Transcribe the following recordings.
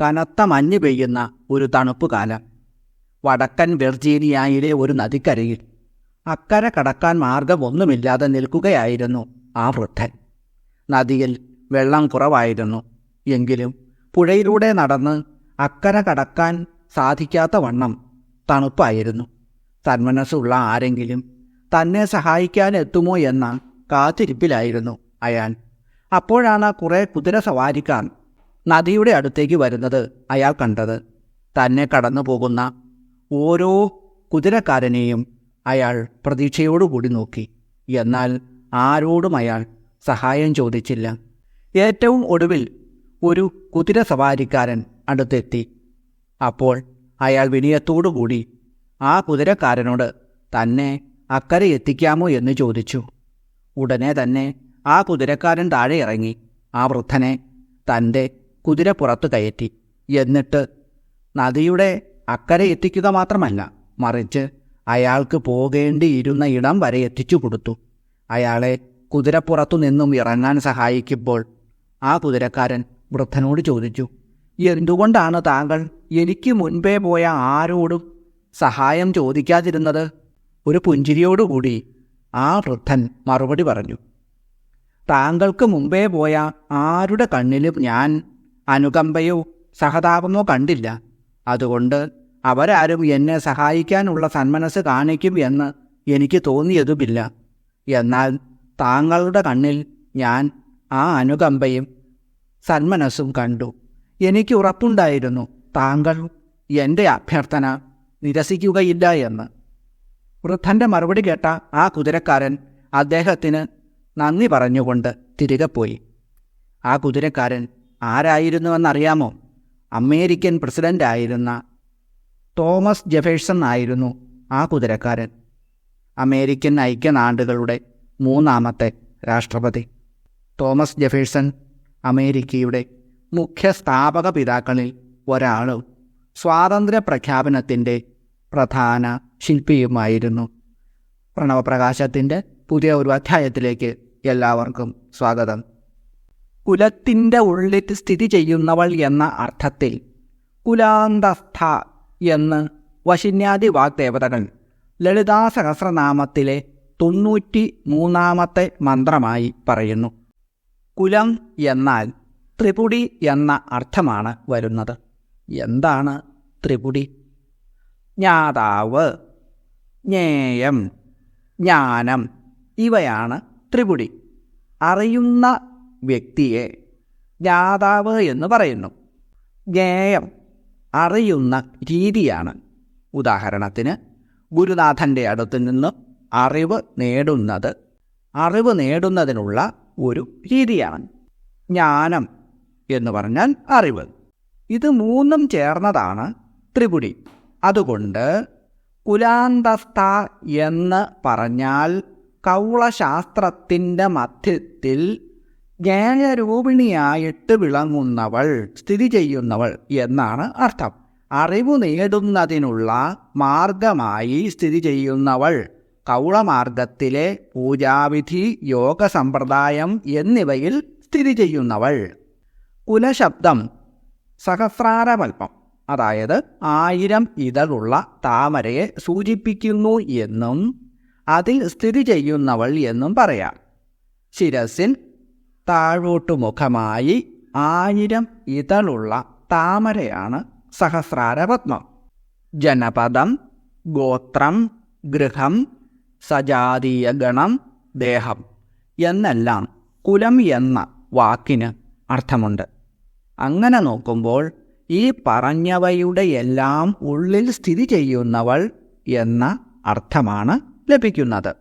കനത്ത മഞ്ഞ് പെയ്യുന്ന ഒരു തണുപ്പ് കാലം വടക്കൻ വെർജീനിയയിലെ ഒരു നദിക്കരയിൽ. അക്കര കടക്കാൻ മാർഗമൊന്നുമില്ലാതെ നിൽക്കുകയായിരുന്നു ആ വൃദ്ധൻ. നദിയിൽ വെള്ളം കുറവായിരുന്നു. എങ്കിലും പുഴയിലൂടെ നടന്ന് അക്കര കടക്കാൻ സാധിക്കാത്ത വണ്ണം തണുപ്പായിരുന്നു. തന്മനസ്സുള്ള ആരെങ്കിലും തന്നെ സഹായിക്കാൻ എത്തുമോ എന്ന കാത്തിരിപ്പിലായിരുന്നു അയാൾ അപ്പോഴാണ് കുറേ കുതിര സവാരിക്കാർ നദിയുടെ അടുത്തേക്ക് വരുന്നത് അയാൾ കണ്ടത്. തന്നെ കടന്നു പോകുന്ന ഓരോ കുതിരക്കാരനെയും അയാൾ പ്രതീക്ഷയോടുകൂടി നോക്കി. എന്നാൽ ആരോടും അയാൾ സഹായം ചോദിച്ചില്ല. ഏറ്റവും ഒടുവിൽ ഒരു കുതിര സവാരിക്കാരൻ അടുത്തെത്തി. അപ്പോൾ അയാൾ വിനയത്തോടുകൂടി ആ കുതിരക്കാരനോട് തന്നെ അക്കരെ എത്തിക്കാമോ എന്ന് ചോദിച്ചു. ഉടനെ തന്നെ ആ കുതിരക്കാരൻ താഴെ ഇറങ്ങി. ആ വൃദ്ധനെ തന്റെ കുതിരപ്പുറത്ത് കയറ്റി. എന്നിട്ട് നദിയുടെ അക്കരെ എത്തിക്കുക മാത്രമല്ല മറിച്ച് അയാൾക്ക് പോകേണ്ടിയിരുന്ന ഇടം വരെ എത്തിച്ചു കൊടുത്തു. അയാളെ കുതിരപ്പുറത്തു നിന്നും ഇറങ്ങാൻ സഹായിക്കുമ്പോൾ ആ കുതിരക്കാരൻ വൃദ്ധനോട് ചോദിച്ചു എന്തുകൊണ്ടാണ് താങ്കൾ എനിക്ക് മുൻപേ പോയ ആരോടും സഹായം ചോദിക്കാതിരുന്നത്? ഒരു പുഞ്ചിരിയോടുകൂടി ആ വൃദ്ധൻ മറുപടി പറഞ്ഞു താങ്കൾക്ക് മുമ്പേ പോയ ആരുടെ കണ്ണിലും ഞാൻ അനുകമ്പയോ സഹതാപമോ കണ്ടില്ല. അതുകൊണ്ട് അവരാരും എന്നെ സഹായിക്കാനുള്ള സന്മനസ് കാണിക്കും എന്ന് എനിക്ക് തോന്നിയതുമില്ല. എന്നാൽ താങ്കളുടെ കണ്ണിൽ ഞാൻ ആ അനുകമ്പയും സന്മനസ്സും കണ്ടു. എനിക്ക് ഉറപ്പുണ്ടായിരുന്നു താങ്കൾ എന്റെ അഭ്യർത്ഥന നിരസിക്കുകയില്ല എന്ന്. വൃദ്ധന്റെ മറുപടി കേട്ട ആ കുതിരക്കാരൻ അദ്ദേഹത്തിന് നന്ദി പറഞ്ഞുകൊണ്ട് തിരികെ പോയി. ആ കുതിരക്കാരൻ ആരായിരുന്നുവെന്നറിയാമോ? അമേരിക്കൻ പ്രസിഡന്റായിരുന്ന തോമസ് ജെഫേഴ്സൺ ആയിരുന്നു ആ കുതിരക്കാരൻ. അമേരിക്കൻ ഐക്യനാടുകളുടെ മൂന്നാമത്തെ രാഷ്ട്രപതി. തോമസ് ജെഫേഴ്സൺ അമേരിക്കയുടെ മുഖ്യ സ്ഥാപക പിതാക്കളിൽ ഒരാളും സ്വാതന്ത്ര്യ പ്രഖ്യാപനത്തിന്റെ പ്രധാന ശില്പിയുമായിരുന്നു. പ്രണവപ്രകാശത്തിന്റെ പുതിയ ഒരു അധ്യായത്തിലേക്ക് എല്ലാവർക്കും സ്വാഗതം. കുലത്തിന്റെ ഉള്ളിൽ സ്ഥിതി ചെയ്യുന്നവൾ എന്ന അർത്ഥത്തിൽ കുലാന്തസ്ഥ എന്ന് വശിന്യാദി വാഗ്ദേവതകൾ ലളിതാ സഹസ്രനാമത്തിലെ തൊണ്ണൂറ്റി മൂന്നാമത്തെ മന്ത്രമായി പറയുന്നു. കുലം എന്നാൽ ത്രിപുടി എന്ന അർത്ഥമാണ് വരുന്നത്. എന്താണ് ത്രിപുടി? ജ്ഞാതാവ് ജ്ഞേയം ജ്ഞാനം ഇവയാണ് ത്രിപുടി. അറിയുന്ന വ്യക്തിയെ ജ്ഞാതാവ് എന്ന് പറയുന്നു. ജ്ഞേയം അറിയുന്ന രീതിയാണ്. ഉദാഹരണത്തിന് ഗുരുനാഥന്റെ അടുത്ത് നിന്ന് അറിവ് നേടുന്നത് അറിവ് നേടുന്നതിനുള്ള ഒരു രീതിയാണ്. ജ്ഞാനം എന്ന് പറഞ്ഞാൽ അറിവ്. ഇത് മൂന്നും ചേർന്നതാണ് ത്രിപുടി. അതുകൊണ്ട് കുലാന്തസ്ഥ എന്ന് പറഞ്ഞാൽ കൗളശാസ്ത്രത്തിന്റെ മധ്യത്തിൽ ജ്ഞാനരൂപിണിയായിട്ട് വിളങ്ങുന്നവൾ സ്ഥിതി ചെയ്യുന്നവൾ എന്നാണ് അർത്ഥം. അറിവ് നേടുന്നതിനുള്ള മാർഗമായി സ്ഥിതി ചെയ്യുന്നവൾ കൗളമാർഗത്തിലെ പൂജാവിധി യോഗ സമ്പ്രദായം എന്നിവയിൽ സ്ഥിതി ചെയ്യുന്നവൾ. കുലശബ്ദം സഹസ്രാരമൽപ്പം അതായത് ആയിരം ഇതളുള്ള താമരയെ സൂചിപ്പിക്കുന്നു എന്നും അതിൽ സ്ഥിതി ചെയ്യുന്നവൾ എന്നും പറയാം. ശിരസിൽ താഴോട്ടുമുഖമായി ആയിരം ഇതളുള്ള താമരയാണ് സഹസ്രാരപത്മം. ജനപദം ഗോത്രം ഗൃഹം സജാതീയ ഗണം ദേഹം എന്നെല്ലാം കുലം എന്ന വാക്കിന് അർത്ഥമുണ്ട്. അങ്ങനെ നോക്കുമ്പോൾ ഈ പറഞ്ഞവയുടെ എല്ലാം ഉള്ളിൽ സ്ഥിതി ചെയ്യുന്നവൾ എന്ന അർത്ഥമാണ് ലഭിക്കുന്നത്.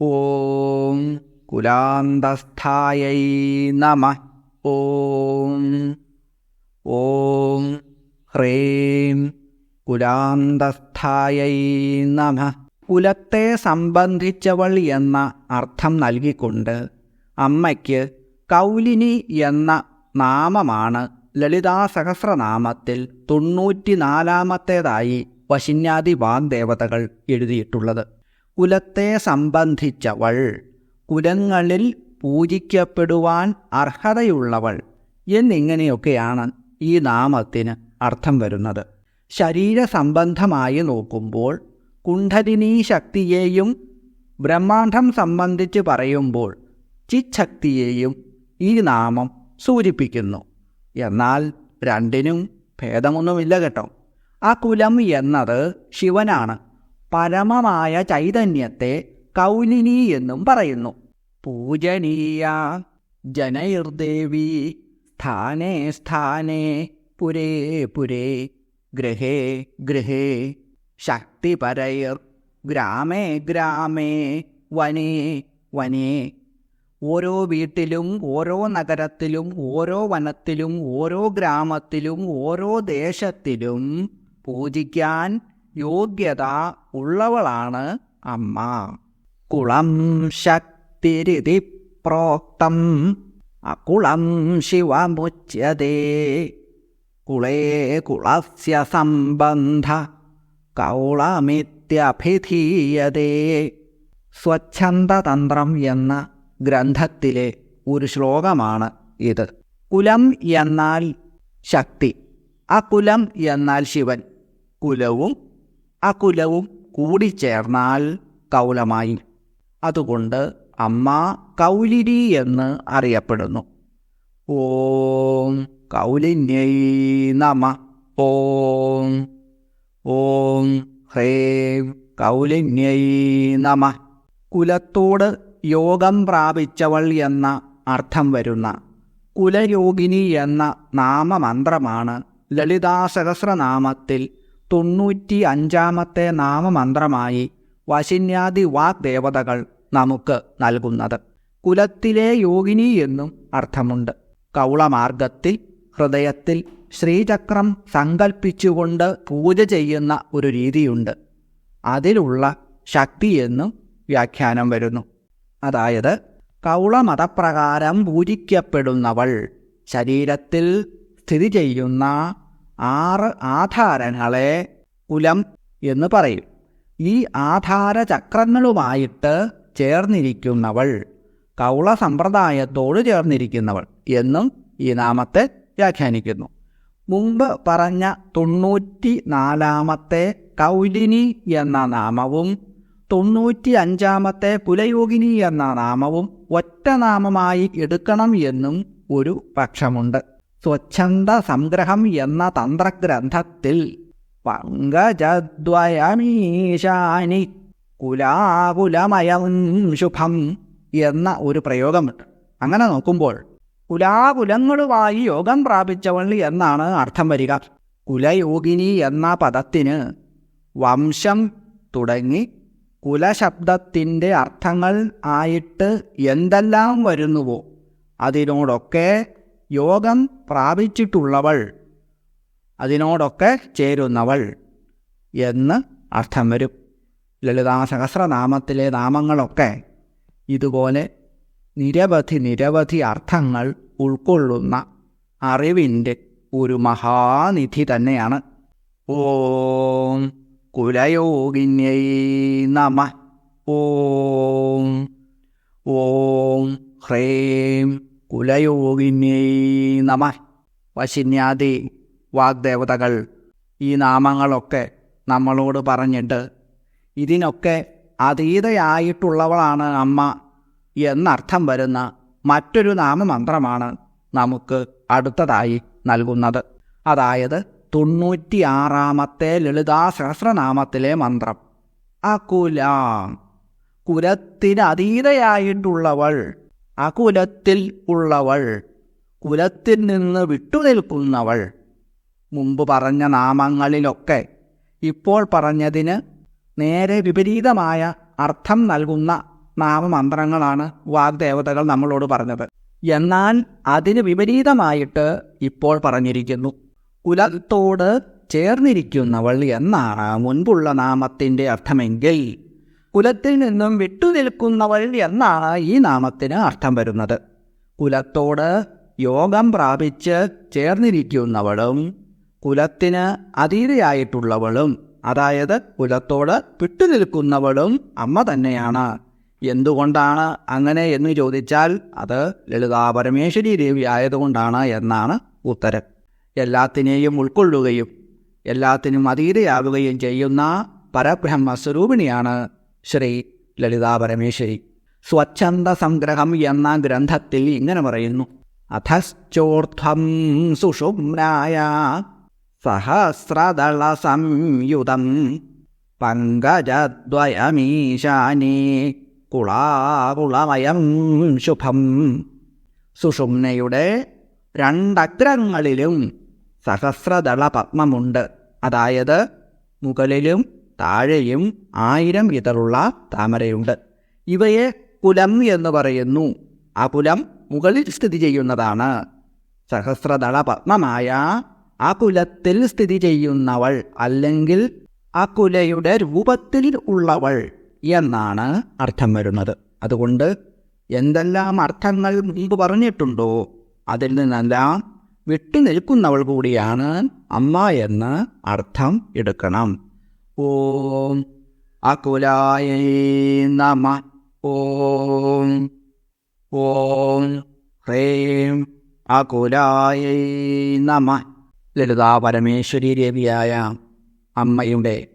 ഓം കുലാന്തസ്ഥായൈ നമ. ഓം. ഓം. ഹ്രീം. കുലാന്തസ്ഥായൈ നമ. കുലത്തെ സംബന്ധിച്ചവൾ എന്ന അർത്ഥം നൽകിക്കൊണ്ട് അമ്മയ്ക്ക് കൗലിനി എന്ന നാമമാണ് ലളിതാ സഹസ്രനാമത്തിൽ തൊണ്ണൂറ്റിനാലാമത്തേതായി വശിന്യാദി വാഗ്ദേവതകൾ എഴുതിയിട്ടുള്ളത്. കുലത്തെ സംബന്ധിച്ചവൾ കുലങ്ങളിൽ പൂജിക്കപ്പെടുവാൻ അർഹതയുള്ളവൾ എന്നിങ്ങനെയൊക്കെയാണ് ഈ നാമത്തിന് അർത്ഥം വരുന്നത്. ശരീരസംബന്ധമായി നോക്കുമ്പോൾ കുണ്ഠലിനി ശക്തിയെയും ബ്രഹ്മാണ്ഡം സംബന്ധിച്ച് പറയുമ്പോൾ ചിച്ഛക്തിയെയും ഈ നാമം സൂചിപ്പിക്കുന്നു. എന്നാൽ രണ്ടിനും ഭേദമൊന്നുമില്ല കേട്ടോ. ആ കുലം എന്നത് ശിവനാണ്. പരമമായ ചൈതന്യത്തെ കൗലിനി എന്നും പറയുന്നു. പൂജനീയ ജനൈർദേവി സ്ഥാനേ സ്ഥാനേ പുരേ പുരേ ഗൃഹേ ഗൃഹേ ശക്തിപരൈർ ഗ്രാമേ ഗ്രാമേ വനേ വനേ. ഓരോ വീട്ടിലും ഓരോ നഗരത്തിലും ഓരോ വനത്തിലും ഓരോ ഗ്രാമത്തിലും ഓരോ ദേശത്തിലും പൂജിക്കാൻ യോഗ്യത ഉള്ളവളാണ് അമ്മ. കുളം ശക്തിരിതി പ്രോക്തം. അകുളം ശിവമുച്യതേ. കുളേ കുളസ്യ സംബന്ധ. കൗളമിത്യഭിധീയതേ. സ്വച്ഛന്തതന്ത്രം എന്ന ഗ്രന്ഥത്തിലെ ഒരു ശ്ലോകമാണ് ഇത്. കുലം എന്നാൽ ശക്തി അകുലം എന്നാൽ ശിവൻ. കുലവും അകുലവും കൂടിച്ചേർന്നാൽ കൗലമായി. അതുകൊണ്ട് അമ്മ കൗലിരി എന്ന് അറിയപ്പെടുന്നു. ഓം കൗലിന്യൈ നമ. ഓം. ഓം ഹ്രേം കൗലിന്യൈ നമ. കുലത്തോട് യോഗം പ്രാപിച്ചവൾ എന്ന അർത്ഥം വരുന്ന കുലയോഗിനി എന്ന നാമമന്ത്രമാണ് ലളിതാ സഹസ്രനാമത്തിൽ തൊണ്ണൂറ്റി അഞ്ചാമത്തെ നാമമന്ത്രമായി വശിന്യാദി വാഗ്ദേവതകൾ നമുക്ക് നൽകുന്നത്. കുലത്തിലെ യോഗിനി എന്നും അർത്ഥമുണ്ട്. കൗളമാർഗത്തിൽ ഹൃദയത്തിൽ ശ്രീചക്രം സങ്കൽപ്പിച്ചുകൊണ്ട് പൂജ ചെയ്യുന്ന ഒരു രീതിയുണ്ട്. അതിലുള്ള ശക്തിയെന്നും വ്യാഖ്യാനം വരുന്നു. അതായത് കൗളമതപ്രകാരം പൂജിക്കപ്പെടുന്നവൾ ശരീരത്തിൽ സ്ഥിതി ചെയ്യുന്ന ആറ് ആധാരങ്ങളെ കുലം എന്ന് പറയും. ഈ ആധാരചക്രങ്ങളുമായിട്ട് ചേർന്നിരിക്കുന്നവൾ കൗള സമ്പ്രദായത്തോട് ചേർന്നിരിക്കുന്നവൾ എന്നും ഈ നാമത്തെ വ്യാഖ്യാനിക്കുന്നു. മുമ്പ് പറഞ്ഞ തൊണ്ണൂറ്റി നാലാമത്തെ കൗലിനി എന്ന നാമവും തൊണ്ണൂറ്റി അഞ്ചാമത്തെ കുലയോഗിനി എന്ന നാമവും ഒറ്റ നാമമായി എടുക്കണം എന്നും ഒരു പക്ഷമുണ്ട്. സ്വച്ഛന്ദ സംഗ്രഹം എന്ന തന്ത്രഗ്രന്ഥത്തിൽ പങ്കജദ്വയമീശാനി കുലാകുലമയം ശുഭം എന്ന ഒരു പ്രയോഗമുണ്ട്. അങ്ങനെ നോക്കുമ്പോൾ കുലാകുലങ്ങളുമായി യോഗം പ്രാപിച്ചവൾ എന്നാണ് അർത്ഥം വരിക. കുലയോഗിനി എന്ന പദത്തിന് വംശം തുടങ്ങി കുലശബ്ദത്തിന്റെ അർത്ഥങ്ങൾ ആയിട്ട് എന്തെല്ലാം വരുന്നുവോ അതിനോടൊക്കെ യോഗം പ്രാപിച്ചിട്ടുള്ളവൾ അതിനോടൊക്കെ ചേരുന്നവൾ എന്ന് അർത്ഥം വരും. ലളിതാ സഹസ്രനാമത്തിലെ നാമങ്ങളൊക്കെ ഇതുപോലെ നിരവധി നിരവധി അർത്ഥങ്ങൾ ഉൾക്കൊള്ളുന്ന അറിവിന്റെ ഒരു മഹാനിധി തന്നെയാണ്. ഓം കുലയോഗിന്യൈ നമ. ഓം ഓം ഹ്രേം കുലയോഗിന്യൈ നമ. വശിന്യാദി വാഗ്ദേവതകൾ. ഈ നാമങ്ങളൊക്കെ നമ്മളോട് പറഞ്ഞിട്ട് ഇതിനൊക്കെ അതീതയായിട്ടുള്ളവളാണ് അമ്മ എന്നർത്ഥം വരുന്ന മറ്റൊരു നാമമന്ത്രമാണ് നമുക്ക് അടുത്തതായി നൽകുന്നത്. അതായത് തൊണ്ണൂറ്റിയാറാമത്തെ ലളിതാ സഹസ്രനാമത്തിലെ മന്ത്രം. അകുല. കുലത്തിന് അതീതയായിട്ടുള്ളവൾ അകുലത്തിൽ ഉള്ളവൾ കുലത്തിൽ നിന്ന് വിട്ടുനിൽക്കുന്നവൾ മുമ്പ് പറഞ്ഞ നാമങ്ങളിലൊക്കെ ഇപ്പോൾ പറഞ്ഞതിന് നേരെ വിപരീതമായ അർത്ഥം നൽകുന്ന നാമമന്ത്രങ്ങളാണ് വാഗ്ദേവതകൾ നമ്മളോട് പറഞ്ഞത്. എന്നാൽ അതിന് വിപരീതമായിട്ട് ഇപ്പോൾ പറഞ്ഞിരിക്കുന്നു. കുലത്തോട് ചേർന്നിരിക്കുന്നവൾ എന്നാണ് മുൻപുള്ള നാമത്തിന്റെ അർത്ഥമെങ്കിൽ കുലത്തിൽ നിന്നും വിട്ടുനിൽക്കുന്നവൾ എന്നാണ് ഈ നാമത്തിന് അർത്ഥം വരുന്നത്. കുലത്തോട് യോഗം പ്രാപിച്ച് ചേർന്നിരിക്കുന്നവളും കുലത്തിന് അതീതയായിട്ടുള്ളവളും അതായത് കുലത്തോട് വിട്ടുനിൽക്കുന്നവളും അമ്മ തന്നെയാണ്. എന്തുകൊണ്ടാണ് അങ്ങനെ എന്ന് ചോദിച്ചാൽ അത് ലളിതാ പരമേശ്വരി ദേവി ആയതുകൊണ്ടാണ് എന്നാണ് ഉത്തരം. എല്ലാത്തിനെയും ഉൾക്കൊള്ളുകയും എല്ലാത്തിനും അതീതയാവുകയും ചെയ്യുന്ന പരബ്രഹ്മസ്വരൂപിണിയാണ് ശ്രീ ലളിതാ പരമേശ്വരി. സ്വച്ഛന്ദ സംഗ്രഹം എന്ന ഗ്രന്ഥത്തിൽ ഇങ്ങനെ പറയുന്നു. അധശ്ചോർധം സുഷുമ്നായ സഹസ്രദള സംയുതം പങ്കജദ്വയമീശാനേ കുളാകുളമയം ശുഭം. സുഷുമ്നയുടെ രണ്ടഗ്രങ്ങളിലും സഹസ്രദള പത്മമുണ്ട് അതായത് മുകളിലും താഴെയും ആയിരം ഇതളുള്ള താമരയുണ്ട്. ഇവയെ കുലം എന്ന് പറയുന്നു. ആ കുലം മുകളിൽ സ്ഥിതി ചെയ്യുന്നതാണ്. സഹസ്രദള പത്മമായ ആ കുലത്തിൽ സ്ഥിതി ചെയ്യുന്നവൾ അല്ലെങ്കിൽ ആ കുലയുടെ രൂപത്തിൽ ഉള്ളവൾ എന്നാണ് അർത്ഥം വരുന്നത്. അതുകൊണ്ട് എന്തെല്ലാം അർത്ഥങ്ങൾ മുമ്പ് പറഞ്ഞിട്ടുണ്ടോ അതിൽ നിന്നെല്ലാം വിട്ടുനിൽക്കുന്നവൾ കൂടിയാണ് അമ്മ എന്ന് അർത്ഥം എടുക്കണം. ഓം അകുലായ നമ. ഓം ഓം ഹ്രീം അകുലായ നമ. ലളിതാ പരമേശ്വരി ദേവിയായ അമ്മയുടെ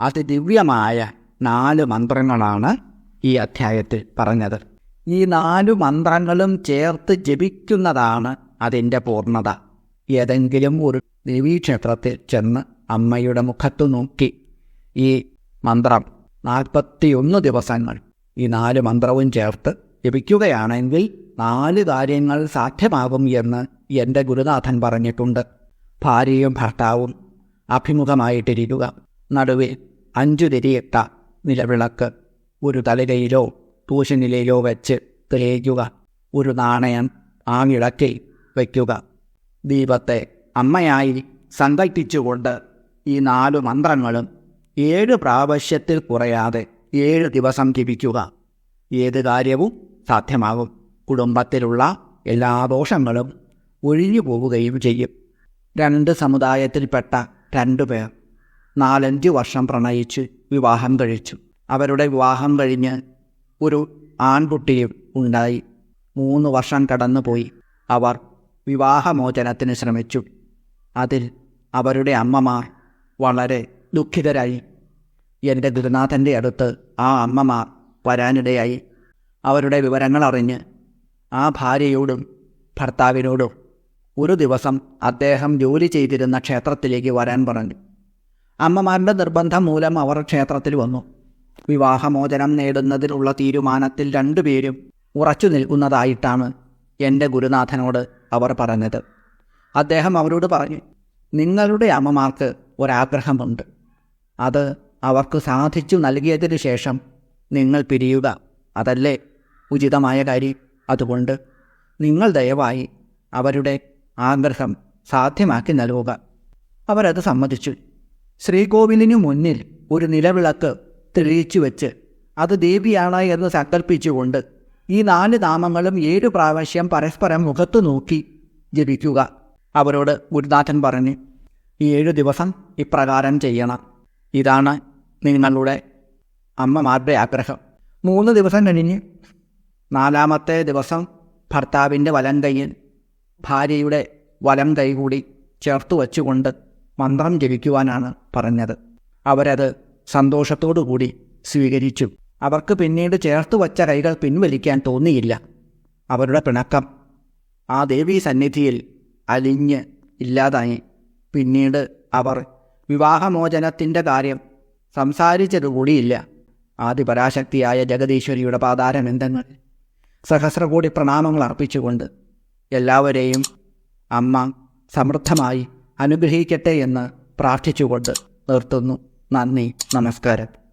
അതിദിവ്യമായ നാല് മന്ത്രങ്ങളാണ് ഈ അധ്യായത്തിൽ പറഞ്ഞത്. ഈ നാലു മന്ത്രങ്ങളും ചേർത്ത് ജപിക്കുന്നതാണ് അതിന്റെ പൂർണത. ഏതെങ്കിലും ഒരു ദേവീക്ഷേത്രത്തിൽ ചെന്ന് അമ്മയുടെ മുഖത്ത് നോക്കി. ഈ മന്ത്രം നാൽപ്പത്തിയൊന്ന് ദിവസങ്ങൾ ഈ നാല് മന്ത്രവും ചേർത്ത് ജപിക്കുകയാണെങ്കിൽ നാല് കാര്യങ്ങൾ സാധ്യമാകും എന്ന് എന്റെ ഗുരുനാഥൻ പറഞ്ഞിട്ടുണ്ട്. ഭാര്യയും ഭർത്താവും അഭിമുഖമായിട്ടിരിക്കുക. നടുവിൽ അഞ്ചു തിരിയിട്ട നിലവിളക്ക് ഒരു തളികയിലോ തൂശനിലയിലോ വെച്ച് തെളിയിക്കുക. ഒരു നാണയം ആ വിളക്കിൽ വയ്ക്കുക ദീപത്തെ അമ്മയായി സങ്കൽപ്പിച്ചുകൊണ്ട് ഈ നാലു മന്ത്രങ്ങളും ഏഴ് പ്രാവശ്യത്തിൽ കുറയാതെ ഏഴ് ദിവസം ജപിക്കുക. ഏത് കാര്യവും സാധ്യമാകും. കുടുംബത്തിലുള്ള എല്ലാ ദോഷങ്ങളും ഒഴിഞ്ഞു പോവുകയും ചെയ്യും. രണ്ട് സമുദായത്തിൽപ്പെട്ട രണ്ടു പേർ നാലഞ്ച് വർഷം പ്രണയിച്ച് വിവാഹം കഴിച്ചു. അവരുടെ വിവാഹം കഴിഞ്ഞ് ഒരു ആൺകുട്ടിയും ഉണ്ടായി. മൂന്ന് വർഷം കടന്നുപോയി. അവർ വിവാഹമോചനത്തിന് ശ്രമിച്ചു. അതിൽ അവരുടെ അമ്മമാർ വളരെ ദുഃഖിതരായി. എന്റെ ഗുരുനാഥന്റെ അടുത്ത് ആ അമ്മമാർ വരാനിടയായി. അവരുടെ വിവരങ്ങൾ അറിഞ്ഞ് ആ ഭാര്യയോടും ഭർത്താവിനോടും ഒരു ദിവസം അദ്ദേഹം ജോലി ചെയ്തിരുന്ന ക്ഷേത്രത്തിലേക്ക് വരാൻ പറഞ്ഞു. അമ്മമാരുടെ നിർബന്ധം മൂലം അവർ ക്ഷേത്രത്തിൽ വന്നു. വിവാഹമോചനം നേടുന്നതിനുള്ള തീരുമാനത്തിൽ രണ്ടുപേരും ഉറച്ചു നിൽക്കുന്നതായിട്ടാണ് എന്റെ ഗുരുനാഥനോട് അവർ പറഞ്ഞത്. അദ്ദേഹം അവരോട് പറഞ്ഞു നിങ്ങളുടെ അമ്മമാർക്ക് ഒരാഗ്രഹമുണ്ട്. അത് അവർക്ക് സാധിച്ചു നൽകിയതിന് ശേഷം നിങ്ങൾ പിരിയുക. അതല്ലേ ഉചിതമായ കാര്യം. അതുകൊണ്ട് നിങ്ങൾ ദയവായി അവരുടെ ആഗ്രഹം സാധ്യമാക്കി നൽകുക. അവരത് സമ്മതിച്ചു. ശ്രീകോവിലിനു മുന്നിൽ ഒരു നിലവിളക്ക് തെളിയിച്ചു വെച്ച് അത് ദേവിയാണ് എന്ന് സങ്കല്പിച്ചുകൊണ്ട് ഈ നാല് നാമങ്ങളും ഏഴു പ്രാവശ്യം പരസ്പരം മുഖത്തു നോക്കി ജപിക്കുക. അവരോട് ഗുരുനാഥൻ പറഞ്ഞ് ഈ ഏഴു ദിവസം ഇപ്രകാരം ചെയ്യണം. ഇതാണ് നിങ്ങളുടെ അമ്മമാരുടെ ആഗ്രഹം. മൂന്ന് ദിവസം കഴിഞ്ഞ് നാലാമത്തെ ദിവസം ഭർത്താവിന്റെ വലം കൈയിൽ ഭാര്യയുടെ വലം കൈകൂടി ചേർത്ത് വച്ചുകൊണ്ട് മന്ത്രം ജപിക്കുവാനാണ് പറഞ്ഞത്. അവരത് സന്തോഷത്തോടു കൂടി സ്വീകരിച്ചു. അവർക്ക് പിന്നീട് ചേർത്ത് വച്ച കൈകൾ പിൻവലിക്കാൻ തോന്നിയില്ല. അവരുടെ പിണക്കം ആ ദേവീ സന്നിധിയിൽ അലിഞ്ഞ് ഇല്ലാതായി. പിന്നീട് അവർ വിവാഹമോചനത്തിന്റെ കാര്യം സംസാരിച്ചതുകൂടിയില്ല ആദിപരാശക്തിയായ ജഗദീശ്വരിയുടെ പാതാരമെന്തെന്ന് സഹസ്രകോടി പ്രണാമങ്ങൾ അർപ്പിച്ചുകൊണ്ട് എല്ലാവരെയും അമ്മ സമൃദ്ധമായി അനുഗ്രഹിക്കട്ടെ എന്ന് പ്രാർത്ഥിച്ചുകൊണ്ട് നിർത്തുന്നു. നന്ദി നമസ്കാരം.